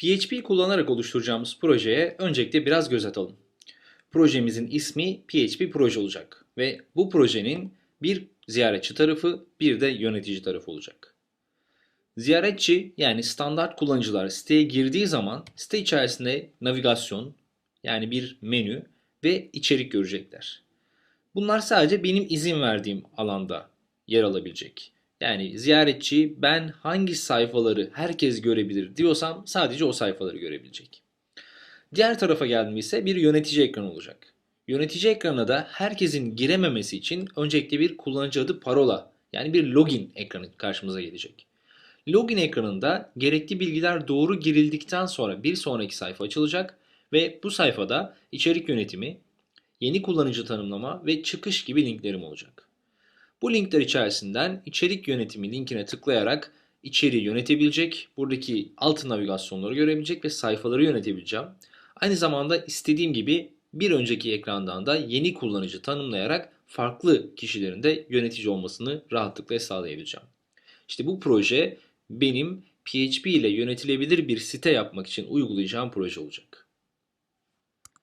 PHP kullanarak oluşturacağımız projeye öncelikle biraz göz atalım. Projemizin ismi PHP proje olacak ve bu projenin bir ziyaretçi tarafı bir de yönetici tarafı olacak. Ziyaretçi yani standart kullanıcılar siteye girdiği zaman site içerisinde navigasyon yani bir menü ve içerik görecekler. Bunlar sadece benim izin verdiğim alanda yer alabilecek. Yani ziyaretçi ben hangi sayfaları herkes görebilir diyorsam sadece o sayfaları görebilecek. Diğer tarafa geldiğimde ise bir yönetici ekranı olacak. Yönetici ekranına da herkesin girememesi için öncelikle bir kullanıcı adı parola yani bir login ekranı karşımıza gelecek. Login ekranında gerekli bilgiler doğru girildikten sonra bir sonraki sayfa açılacak ve bu sayfada içerik yönetimi, yeni kullanıcı tanımlama ve çıkış gibi linklerim olacak. Bu linkler içerisinden içerik yönetimi linkine tıklayarak içeriği yönetebilecek, buradaki alt navigasyonları görebilecek ve sayfaları yönetebileceğim. Aynı zamanda istediğim gibi bir önceki ekrandan da yeni kullanıcı tanımlayarak farklı kişilerin de yönetici olmasını rahatlıkla sağlayabileceğim. İşte bu proje benim PHP ile yönetilebilir bir site yapmak için uygulayacağım proje olacak.